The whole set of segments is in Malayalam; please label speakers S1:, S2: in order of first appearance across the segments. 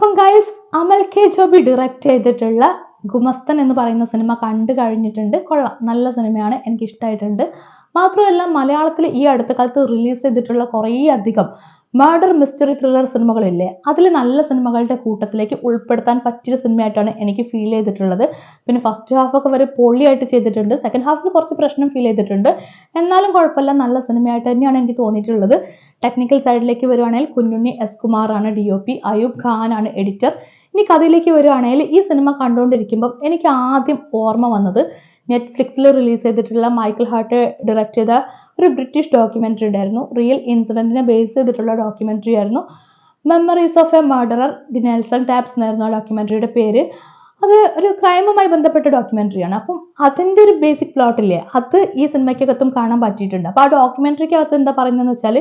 S1: അപ്പം guys Amal K Joby direct ചെയ്തിട്ടുള്ള ഗുമസ്തൻ എന്ന് പറയുന്ന സിനിമ കണ്ടു കഴിഞ്ഞിട്ടുണ്ട്. കൊള്ളാം. നല്ല സിനിമയാണ് എനിക്ക് ഇഷ്ടമായിട്ടുണ്ട് മാത്രമല്ല മലയാളത്തിൽ ഈ അടുത്ത കാലത്ത് റിലീസ് ചെയ്തിട്ടുള്ള കുറേ അധികം മർഡർ മിസ്റ്ററി ത്രില്ലർ സിനിമകളില്ലേ? അതിൽ നല്ല സിനിമകളുടെ കൂട്ടത്തിലേക്ക് ഉൾപ്പെടുത്താൻ പറ്റിയ സിനിമയായിട്ടാണ് എനിക്ക് ഫീൽ ചെയ്തിട്ടുള്ളത്. പിന്നെ ഫസ്റ്റ് ഹാഫ് ഒക്കെ വരെ പൊളിയായിട്ട് ചെയ്തിട്ടുണ്ട്. സെക്കൻഡ് ഹാഫിൽ കുറച്ച് പ്രശ്നം ഫീൽ ചെയ്തിട്ടുണ്ട്. എന്നാലും കുഴപ്പമില്ല. നല്ല സിനിമയായിട്ട് തന്നെയാണ് എനിക്ക് തോന്നിയിട്ടുള്ളത്. ടെക്നിക്കൽ സൈഡിലേക്ക് വരുവാണെങ്കിൽ കുഞ്ഞുണ്ണി എസ് കുമാറാണ് ഡി ഒ പി അയൂബ് ഖാനാണ് എഡിറ്റർ ഇനി കഥയിലേക്ക് വരുവാണെങ്കിൽ ഈ സിനിമ കണ്ടുകൊണ്ടിരിക്കുമ്പോൾ എനിക്ക് ആദ്യം ഓർമ്മ വന്നത് നെറ്റ്ഫ്ലിക്സിൽ റിലീസ് ചെയ്തിട്ടുള്ള മൈക്കിൾ ഹാർട്ട് ഡയറക്റ്റ് ചെയ്ത ഒരു ബ്രിട്ടീഷ് ഡോക്യുമെന്ററി ഉണ്ടായിരുന്നു. റിയൽ ഇൻസിഡന്റിനെ ബേസ് ചെയ്തിട്ടുള്ള ഡോക്യുമെന്ററി ആയിരുന്നു. Memories of a murderer the Nelson Tapps എന്നായിരുന്നു ആ ഡോക്യുമെന്ററിയുടെ പേര്. അത് ഒരു ക്രൈമുമായി ബന്ധപ്പെട്ട ഡോക്യുമെന്ററിയാണ് അപ്പം അതിന്റെ ഒരു ബേസിക് പ്ലോട്ടില്ലേ അത് ഈ സിനിമയ്ക്കകത്തും കാണാൻ പറ്റിയിട്ടുണ്ട്. അപ്പോൾ ആ ഡോക്യുമെന്ററിക്കകത്ത് എന്താ പറയുന്നതെന്ന് വെച്ചാൽ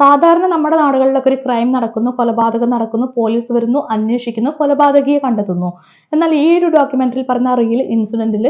S1: സാധാരണ നമ്മുടെ നാടുകളിലൊക്കെ ഒരു ക്രൈം നടക്കുന്നു കൊലപാതകം നടക്കുന്നു പോലീസ് വരുന്നു അന്വേഷിക്കുന്നു കൊലപാതകിയെ കണ്ടെത്തുന്നു. എന്നാൽ ഈ ഒരു ഡോക്യുമെന്ററിയിൽ പറഞ്ഞ റിയൽ ഇൻസിഡന്റിൽ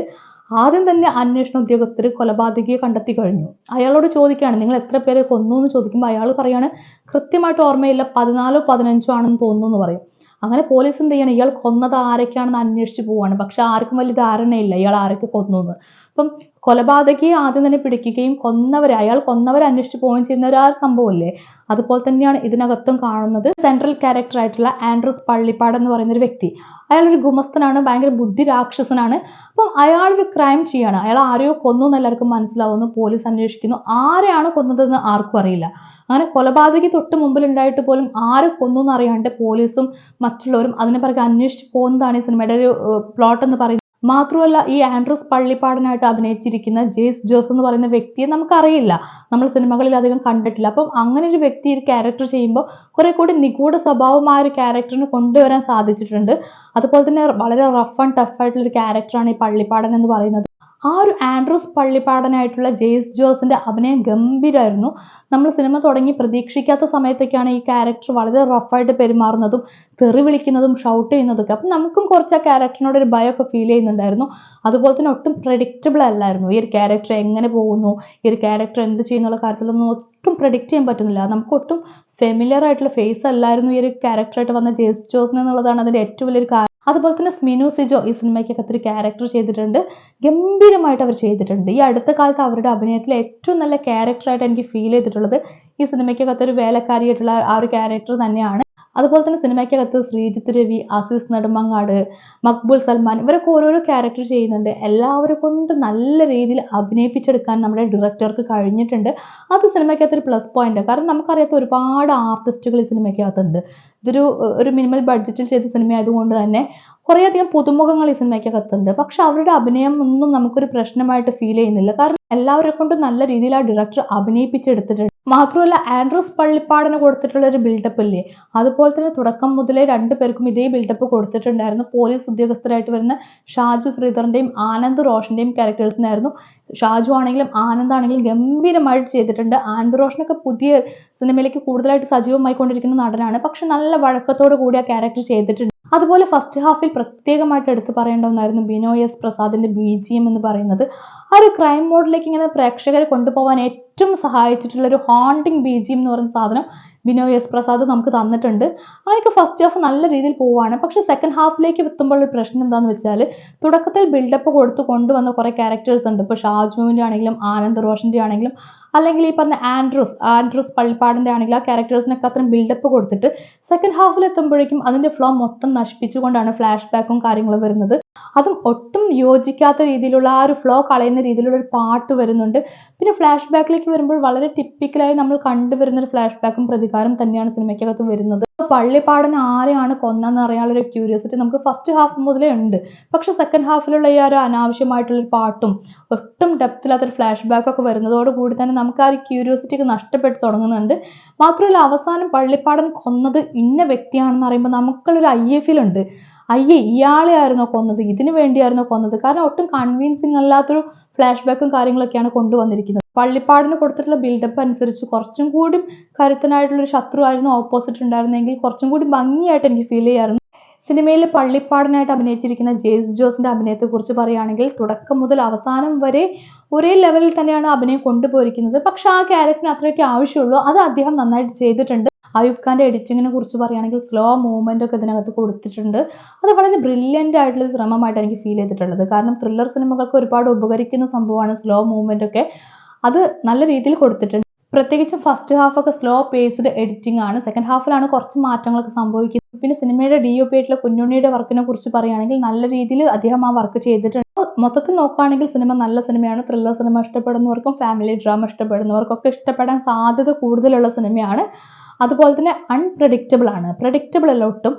S1: ആദ്യം തന്നെ അന്വേഷണ ഉദ്യോഗസ്ഥർ കൊലപാതകിയെ കണ്ടെത്തി കഴിഞ്ഞു. അയാളോട് ചോദിക്കുകയാണ് നിങ്ങൾ എത്ര പേരെ കൊന്നു? എന്ന് ചോദിക്കുമ്പോൾ അയാൾ പറയാണ് കൃത്യമായിട്ട് ഓർമ്മയില്ല പതിനാലോ പതിനഞ്ചോ ആണെന്ന് തോന്നുന്നു എന്ന് പറയും. അങ്ങനെ പോലീസ് എന്ത് ചെയ്യണം ഇയാൾ കൊന്നത് ആരൊക്കെയാണെന്ന് അന്വേഷിച്ച് പോവാണ്. പക്ഷെ ആർക്കും വലിയ ധാരണയില്ല ഇയാൾ ആരൊക്കെ കൊന്നു എന്ന് അപ്പം കൊലപാതകിയെ ആദ്യം തന്നെ പിടിക്കുകയും കൊന്നവരെ അയാൾ കൊന്നവരെ അന്വേഷിച്ച് പോവുകയും ചെയ്യുന്ന ഒരു ആ സംഭവമില്ലേ? അതുപോലെ തന്നെയാണ് ഇതിനകത്തും കാണുന്നത് സെൻട്രൽ ക്യാരക്ടർ ആയിട്ടുള്ള ആൻഡ്രൂസ് പള്ളിപ്പാട് എന്ന് പറയുന്ന ഒരു വ്യക്തി. അയാൾ ഒരു ഗുമസ്തനാണ് ഭയങ്കര ബുദ്ധി രാക്ഷസനാണ്. അപ്പം അയാൾ ഒരു ക്രൈം ചെയ്യാണ്. അയാൾ ആരെയോ കൊന്നു എന്ന് എല്ലാവർക്കും മനസ്സിലാവുന്നു പോലീസ് അന്വേഷിക്കുന്നു. ആരെയാണ് കൊന്നതെന്ന് ആർക്കും അറിയില്ല. അങ്ങനെ കൊലപാതകി തൊട്ട് മുമ്പിൽ ഉണ്ടായിട്ട് പോലും ആരെ കൊന്നു എന്ന് അറിയാണ്ട് പോലീസും മറ്റുള്ളവരും അതിനെ പറയുക അന്വേഷിച്ച് പോകുന്നതാണ് ഈ സിനിമയുടെ ഒരു പ്ലോട്ട് എന്ന് പറയുന്നത്. മാത്രമല്ല ഈ ആൻഡ്രൂസ് പള്ളിപ്പാടനായിട്ട് അഭിനയിച്ചിരിക്കുന്ന ജേസ് ജോസ് എന്ന് പറയുന്ന വ്യക്തിയെ നമുക്കറിയില്ല. നമ്മൾ സിനിമകളിൽ അധികം കണ്ടിട്ടില്ല. അപ്പം അങ്ങനെ ഒരു വ്യക്തി ഒരു ക്യാരക്ടർ ചെയ്യുമ്പോൾ കുറെ കൂടി നിഗൂഢ സ്വഭാവമായ ഒരു ക്യാരക്ടറിന് കൊണ്ടുവരാൻ സാധിച്ചിട്ടുണ്ട്. അതുപോലെ തന്നെ വളരെ റഫ് ആൻഡ് ടഫ് ആയിട്ടുള്ള ഒരു ക്യാരക്ടറാണ് ഈ പള്ളിപ്പാടൻ എന്ന് പറയുന്നത്. ആ ഒരു ആൻഡ്രൂസ് പള്ളിപ്പാടനായിട്ടുള്ള ജെയ്സ് ജോസിന്റെ അഭിനയം ഗംഭീരമായിരുന്നു നമ്മൾ സിനിമ തുടങ്ങി പ്രതീക്ഷിക്കാത്ത സമയത്തൊക്കെയാണ് ഈ ക്യാരക്ടർ വളരെ റഫായിട്ട് പെരുമാറുന്നതും തെറി വിളിക്കുന്നതും ഷൗട്ട് ചെയ്യുന്നതൊക്കെ. അപ്പം നമുക്കും കുറച്ച് ആ ക്യാരക്ടറിനോട് ഒരു ഭയമൊക്കെ ഫീൽ ചെയ്യുന്നുണ്ടായിരുന്നു. അതുപോലെ തന്നെ ഒട്ടും പ്രഡിക്റ്റബിൾ അല്ലായിരുന്നു. ഈ ഒരു ക്യാരക്ടർ എങ്ങനെ പോകുന്നു ഈ ഒരു ക്യാരക്ടർ എന്ത് ചെയ്യുന്നുള്ള കാര്യത്തിലൊന്നും ഒട്ടും പ്രഡിക്റ്റ് ചെയ്യാൻ പറ്റുന്നില്ല. നമുക്ക് ഒട്ടും ഫെമിലിയർ ആയിട്ടുള്ള ഫേസ് അല്ലായിരുന്നു ഈ ഒരു ക്യാരക്ടറായിട്ട് വന്ന ജെയ്സ് ജോസിന് എന്നുള്ളതാണ് അതിന്റെ ഏറ്റവും വലിയൊരു കാര്യം അതുപോലെ തന്നെ സ്മിനു സിജോ ഈ സിനിമയ്ക്കകത്ത് ഒരു ക്യാരക്ടർ ചെയ്തിട്ടുണ്ട്. ഗംഭീരമായിട്ട് അവർ ചെയ്തിട്ടുണ്ട്. ഈ അടുത്ത കാലത്ത് അവരുടെ അഭിനയത്തിൽ ഏറ്റവും നല്ല ക്യാരക്ടറായിട്ട് എനിക്ക് ഫീൽ ചെയ്തിട്ടുള്ളത് ഈ സിനിമയ്ക്കകത്ത് ഒരു വേലക്കാരിയായിട്ടുള്ള ആ ഒരു ക്യാരക്ടർ തന്നെയാണ്. അതുപോലെ തന്നെ സിനിമയ്ക്കകത്ത് ശ്രീജിത്ത് രവി ആസിസ് നെടുമങ്ങാട് മക്ബൂൽ സൽമാൻ ഇവരൊക്കെ ഓരോരോ ക്യാരക്ടർ ചെയ്യുന്നുണ്ട്. എല്ലാവരെ കൊണ്ട് നല്ല രീതിയിൽ അഭിനയിപ്പിച്ചെടുക്കാൻ നമ്മുടെ ഡയറക്ടർക്ക് കഴിഞ്ഞിട്ടുണ്ട്. അത് സിനിമയ്ക്കകത്ത് ഒരു പ്ലസ് പോയിന്റ് കാരണം നമുക്കറിയാത്ത ഒരുപാട് ആർട്ടിസ്റ്റുകൾ ഈ സിനിമയ്ക്കകത്തുണ്ട്. ഇതൊരു ഒരു മിനിമൽ ബഡ്ജറ്റിൽ ചെയ്ത സിനിമ ആയതുകൊണ്ട് തന്നെ കുറേയധികം പുതുമുഖങ്ങൾ ഈ സിനിമയ്ക്കകത്തുണ്ട്. പക്ഷെ അവരുടെ അഭിനയം ഒന്നും നമുക്കൊരു പ്രശ്നമായിട്ട് ഫീൽ ചെയ്യുന്നില്ല. കാരണം എല്ലാവരെ കൊണ്ടും നല്ല രീതിയിൽ ആ ഡയറക്ടർ അഭിനയിപ്പിച്ചെടുത്തിട്ടുണ്ട്. മാത്രമല്ല ആൻഡ്രസ് പള്ളിപ്പാടിന് കൊടുത്തിട്ടുള്ള ഒരു ബിൽഡപ്പ് ഇല്ലേ? അതുപോലെ തന്നെ തുടക്കം മുതലേ രണ്ടു പേർക്കും ഇതേ ബിൽഡപ്പ് കൊടുത്തിട്ടുണ്ടായിരുന്നു. പോലീസ് ഉദ്യോഗസ്ഥരായിട്ട് വരുന്ന ഷാജു ശ്രീധറിന്റെയും ആനന്ദ് റോഷന്റെയും ക്യാരക്ടേഴ്സിനായിരുന്നു ഷാജു ആണെങ്കിലും ആനന്ദ് ആണെങ്കിലും ഗംഭീരമായിട്ട് ചെയ്തിട്ടുണ്ട്. ആനന്ദ് റോഷനൊക്കെ പുതിയ സിനിമയിലേക്ക് കൂടുതലായിട്ട് സജീവമായി കൊണ്ടിരിക്കുന്ന നടനാണ്. പക്ഷെ നല്ല വഴക്കത്തോടു കൂടി ആ ക്യാരക്ടർ ചെയ്തിട്ടുണ്ട്. അതുപോലെ ഫസ്റ്റ് ഹാഫിൽ പ്രത്യേകമായിട്ട് എടുത്തു പറയേണ്ട ഒന്നായിരുന്നു ബിനോയ് എസ് പ്രസാദിന്റെ ബി ജി എം എന്ന് പറയുന്നത്. ആ ഒരു ക്രൈം മോഡിലേക്ക് ഇങ്ങനെ പ്രേക്ഷകരെ കൊണ്ടുപോകാൻ ഏറ്റവും സഹായിച്ചിട്ടുള്ള ഒരു ഹോണ്ടിങ് ബി ജി എം എന്ന് പറയുന്ന സാധനം ബിനോയ് എസ് പ്രസാദ് നമുക്ക് തന്നിട്ടുണ്ട്. അതിനൊക്കെ ഫസ്റ്റ് ഹാഫ് നല്ല രീതിയിൽ പോവാണ്. പക്ഷെ സെക്കൻഡ് ഹാഫിലേക്ക് എത്തുമ്പോൾ ഒരു പ്രശ്നം എന്താന്ന് വെച്ചാൽ തുടക്കത്തിൽ ബിൽഡപ്പ് കൊടുത്ത് കൊണ്ടുവന്ന കുറേ ക്യാരക്ടേഴ്സ് ഉണ്ട്. ഇപ്പോൾ ഷാജുവിന്റെ ആണെങ്കിലും ആനന്ദ് റോഷന്റെ ആണെങ്കിലും അല്ലെങ്കിൽ ഈ പറഞ്ഞ ആൻഡ്രൂസ് ആൻഡ്രൂസ് പള്ളിപ്പാടിന്റെ ആണെങ്കിൽ ആ ക്യാരക്ടേഴ്സിനൊക്കെ അത്രയും ബിൽഡപ്പ് കൊടുത്തിട്ട് സെക്കൻഡ് ഹാഫിൽ എത്തുമ്പോഴേക്കും അതിന്റെ ഫ്ലോ മൊത്തം നശിപ്പിച്ചുകൊണ്ടാണ് ഫ്ലാഷ് ബാക്കും കാര്യങ്ങളും വരുന്നത്. അതും ഒട്ടും യോജിക്കാത്ത രീതിയിലുള്ള ആ ഒരു ഫ്ലോ കളയുന്ന രീതിയിലുള്ള ഒരു പാട്ട് വരുന്നുണ്ട്. പിന്നെ ഫ്ലാഷ് ബാക്കിലേക്ക് വരുമ്പോൾ വളരെ ടിപ്പിക്കലായി നമ്മൾ കണ്ടുവരുന്ന ഒരു ഫ്ലാഷ് ബാക്കും പ്രതികാരം തന്നെയാണ് സിനിമയ്ക്കകത്ത് വരുന്നത്. പള്ളിപ്പാടൻ ആരെയാണ് കൊന്നെന്ന് അറിയാനുള്ള ഒരു ക്യൂരിയോസിറ്റി നമുക്ക് ഫസ്റ്റ് ഹാഫ് മുതലേ ഉണ്ട്. പക്ഷെ സെക്കൻഡ് ഹാഫിലുള്ള ഈ ഒരു അനാവശ്യമായിട്ടുള്ള ഒരു പാട്ടും ഒട്ടും ഡെപ്തില്ലാത്തൊരു ഫ്ലാഷ് ബാക്ക് ഒക്കെ വരുന്നതോടുകൂടി തന്നെ നമുക്ക് ആ ഒരു ക്യൂരിയോസിറ്റി ഒക്കെ നഷ്ടപ്പെട്ടു തുടങ്ങുന്നുണ്ട്. മാത്രമല്ല അവസാനം പള്ളിപ്പാടൻ കൊന്നത് ഇന്ന വ്യക്തിയാണെന്ന് അറിയുമ്പോൾ നമുക്കുള്ളൊരു ഐ എഫിലുണ്ട് അയ്യേ ഇയാളെ ആയിരുന്നോ കൊന്നത്? ഇതിനു വേണ്ടിയായിരുന്നോ കൊന്നത്? കാരണം ഒട്ടും കൺവിൻസിങ് അല്ലാത്തൊരു ഫ്ലാഷ് ബാക്കും കാര്യങ്ങളൊക്കെയാണ് കൊണ്ടുവന്നിരിക്കുന്നത്. പള്ളിപ്പാടിന് കൊടുത്തിട്ടുള്ള ബിൽഡപ്പ് അനുസരിച്ച് കുറച്ചും കൂടി കരുത്തനായിട്ടുള്ള ഒരു ശത്രു ആയിരുന്നു ഓപ്പോസിറ്റ് ഉണ്ടായിരുന്നെങ്കിൽ കുറച്ചും കൂടി ഭംഗിയായിട്ട് എനിക്ക് ഫീൽ ചെയ്യാറുണ്ട് സിനിമയിൽ പള്ളിപ്പാടനായിട്ട് അഭിനയിച്ചിരിക്കുന്ന ജെയ്സ് ജോസിന്റെ അഭിനയത്തെക്കുറിച്ച് പറയുകയാണെങ്കിൽ തുടക്കം മുതൽ അവസാനം വരെ ഒരേ ലെവലിൽ തന്നെയാണ് അഭിനയം കൊണ്ടുപോയിരിക്കുന്നത്. പക്ഷെ ആ ക്യാരക്ടറിന് അത്രയൊക്കെ ആവശ്യമുള്ളൂ. അത് അദ്ദേഹം നന്നായിട്ട് ചെയ്തിട്ടുണ്ട്. അയൂബ് ഖാന്റെ എഡിറ്റിങ്ങിനെ കുറിച്ച് പറയുകയാണെങ്കിൽ സ്ലോ മൂവ്മെന്റ് ഒക്കെ ഇതിനകത്ത് കൊടുത്തിട്ടുണ്ട്. അത് വളരെ ബ്രില്യന്റ് ആയിട്ടുള്ള ശ്രമമായിട്ട് എനിക്ക് ഫീൽ ചെയ്തിട്ടുള്ളത്. കാരണം ത്രില്ലർ സിനിമകൾക്ക് ഒരുപാട് ഉപകരിക്കുന്ന സംഭവമാണ് സ്ലോ മൂവ്മെന്റ് ഒക്കെ. അത് നല്ല രീതിയിൽ കൊടുത്തിട്ടുണ്ട്. പ്രത്യേകിച്ചും ഫസ്റ്റ് ഹാഫ് ഒക്കെ സ്ലോ പേസ്ഡ് എഡിറ്റിംഗ് ആണ്. സെക്കൻഡ് ഹാഫിലാണ് കുറച്ച് മാറ്റങ്ങളൊക്കെ സംഭവിക്കുന്നത്. പിന്നെ സിനിമയുടെ ഡി ഒ പി ആയിട്ടുള്ള കുഞ്ഞുണ്ണിയുടെ വർക്കിനെ കുറിച്ച് പറയുകയാണെങ്കിൽ നല്ല രീതിയിൽ അദ്ദേഹം ആ വർക്ക് ചെയ്തിട്ടുണ്ട്. മൊത്തത്തിൽ നോക്കുകയാണെങ്കിൽ സിനിമ നല്ല സിനിമയാണ്. ത്രില്ലർ സിനിമ ഇഷ്ടപ്പെടുന്നവർക്കും ഫാമിലി ഡ്രാമ ഇഷ്ടപ്പെടുന്നവർക്കൊക്കെ ഇഷ്ടപ്പെടാൻ സാധ്യത കൂടുതലുള്ള സിനിമയാണ്. അതുപോലെ തന്നെ അൺപ്രഡിക്റ്റബിൾ ആണ്. പ്രഡിക്റ്റബിൾ അല്ല ഒട്ടും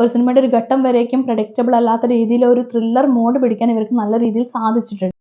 S1: ഒരു സിനിമയുടെ ഒരു ഘട്ടം വരേക്കും പ്രഡിക്റ്റബിൾ അല്ലാത്ത രീതിയിൽ ഒരു ത്രില്ലർ മോഡ് പിടിക്കാൻ ഇവർക്ക് നല്ല രീതിയിൽ സാധിച്ചിട്ടുണ്ട്.